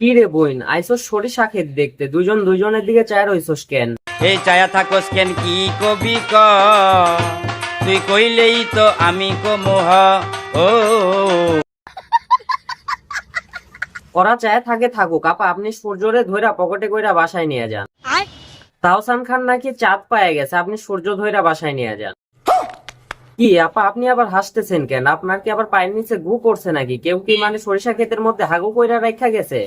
কি রে বইন আইসোস সরিষা ক্ষেত দেখতে। দুজন দুজনের দিকে চায় রইসোস কেন? এই চায়া থাকোস কেন কি কবি ক? তুই কইলেই তো আমি কমোহ। ও। ওরা চায় থাকে থাকুক আপা আপনি সূর্যরে ধইরা পকেটে কইরা বাসায় নিয়ে যান। তাহসান খান নাকি চাঁদ পায়ে গেছে আপনি সূর্য ধইরা বাসায় নিয়ে যান। কি আপা আপনি আবার হাসতেছেন কেন? আপনার কি আবার পায়ের নিচে গু পড়ছে নাকি? কেউ কি মানে সরিষা ক্ষেতের মধ্যে হাগু কইরা রেখা গেছে?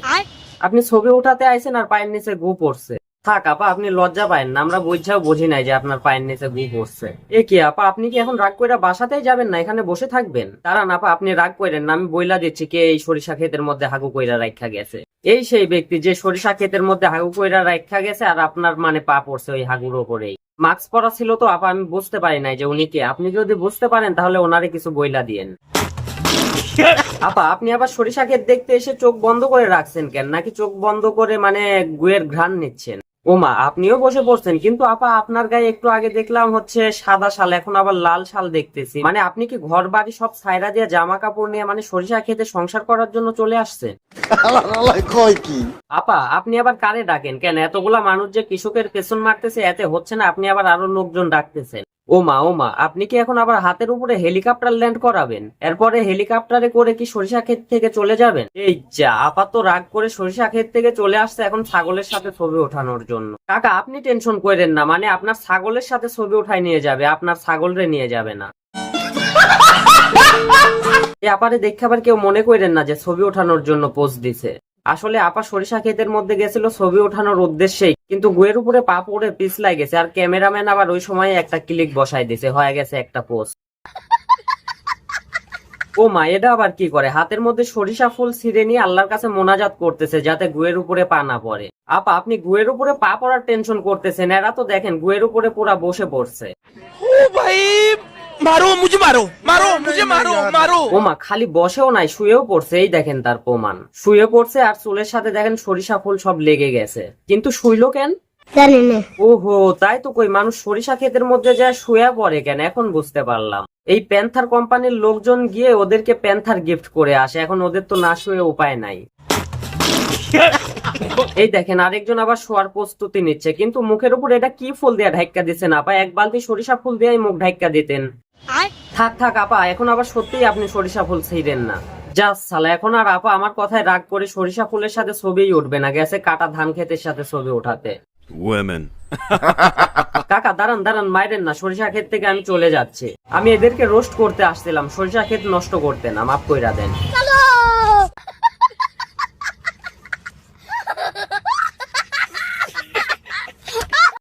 আপনি ছবি উঠাতে আইছেন আর পায়ের নিচে গু পড়ছে। থাক আপা আপনি লজ্জা পায়েন না আমরা বুঝাও বুঝি নাই যে আপনার পায়ের নিচে গু পড়ছে। এ কি আপা আপনি কি এখন রাগ কইরা বাসাতেই যাবেন না এখানে বসে থাকবেন? দাঁড়ান আপা আপনি রাগ কইরেন না আমি বইলা দিচ্ছি কে এই সরিষা ক্ষেতের মধ্যে হাগু কইরা রাখা গেছে। এই সেই ব্যক্তি যে সরিষা ক্ষেতের মধ্যে হাগু কইরা রাখা গেছে আর আপনার মানে পা পড়ছে ওই হাগুর ওপরেই। মাস্ক পরা ছিল তো, আপা, আমি বুঝতে পারি নাই যে উনি কে। আপনি যদি বুঝতে পারেন, তাহলে ওনারে কিছু বইলা দিয়েন। আপা, আপনি আবার সরিষা ক্ষেত দেখতে এসে চোখ বন্ধ করে রাখছেন কেন? নাকি চোখ বন্ধ করে মানে গুয়ের ঘ্রাণ নিচ্ছেন? ওমা আপনিও বসে পড়ছেন কিন্তু আপা আপনার গায়ে একটু আগে দেখলাম হচ্ছে সাদা শাল এখন আবার লাল শাল দেখতেছি। মানে আপনি কি ঘর বাড়ি সব ছাইরা দিয়ে জামা কাপড় নিয়ে মানে সরিষা খেতে সংসার করার জন্য চলে আসছেন আপা আপনি আবার কারে ডাকেন? কেন এতগুলা মানুষ যে কৃষকের পেছন মারতেছে এতে হচ্ছে না আপনি আবার আরও লোকজন ডাকতেছেন। ওমা ওমা, আপনি কি এখন আবার হাতের উপরে হেলিকপ্টার ল্যান্ড করাবেন? এরপরে হেলিকপ্টারে করে কি সরিষা ক্ষেত থেকে চলে যাবেন? এই যা আপা তো রাগ করে সরিষা ক্ষেত থেকে চলে আসছে এখন ছাগলের সাথে ছবি ওঠানোর জন্য। কাকা, আপনি টেনশন করেন না মানে আপনার ছাগলের সাথে ছবি উঠাই নিয়ে যাবে, আপনার ছাগলরে নিয়ে যাবে না। এই আপারে দেখে আবার কেউ মনে করেন না যে ছবি ওঠানোর জন্য পোজ দিছে। আসলে আপা সরিষা ক্ষেতের মধ্যে গেছিল, ছবি ওঠানোর উদ্দেশ্যেই। কিন্তু গুয়ের উপরে পা পড়ে পিছলাই গেছে। আর ক্যামেরাম্যান আবার ওই সময় একটা ক্লিক বসাই দিছে হয়ে গেছে একটা পোস্ট ও মা এটা আবার কি করে? হাতের মধ্যে সরিষা ফুল ছিঁড়ে নিয়ে আল্লাহর কাছে মোনাজাত করতেছে যাতে গুয়ের উপরে পা না পড়ে। আপা আপনি গুয়ের উপরে পা পড়ার টেনশন করতেছেন এরা তো দেখেন গুয়ের উপরে পুরা বসে পড়ছে। ও খালি বসেও নাই শুয়েও দেখেন তার প্রমাণ। শুয়ে পড়ছে আর চুলের সাথে দেখেন সরিষা ফুল সব লেগে গেছে। কিন্তু শুইলো কেন? ওহো তাই তো কই মানুষ সরিষা ক্ষেতের মধ্যে যায় শুয়ে পড়ে কেন? এখন বুঝতে পারলাম। এই প্যান্থার কোম্পানির লোকজন গিয়ে ওদেরকে প্যান্থার গিফট করে আসে। এখন ওদের তো না শুয়ে উপায় নাই। এই দেখেন আরেকজন আবার শোয়ার প্রস্তুতি নিচ্ছে। কিন্তু মুখের উপর এটা কি ফুল দিয়ে দিচ্ছে না আপা? এক বালতি সরিষা ফুল দিয়ে মুখ ঢাক্কা দিতেন। থাক থাক আপা এখন আবার সত্যিই আপনি সরিষা ফুল ছিঁড়েন না। যা সালা এখন আর আপা আমার কথায় রাগ করে সরিষা ফুলের সাথে ছবিই উঠবে না। গেছে কাটা ধান ক্ষেতের সাথে ছবি ওঠাতে। Women. কাকা দাঁড়ান দাঁড়ান মাইরেন না সরিষা ক্ষেত থেকে আমি চলে যাচ্ছি। আমি এদেরকে রোস্ট করতে আসছিলাম সরিষা ক্ষেত নষ্ট করতে না মাফ কইরা দেন।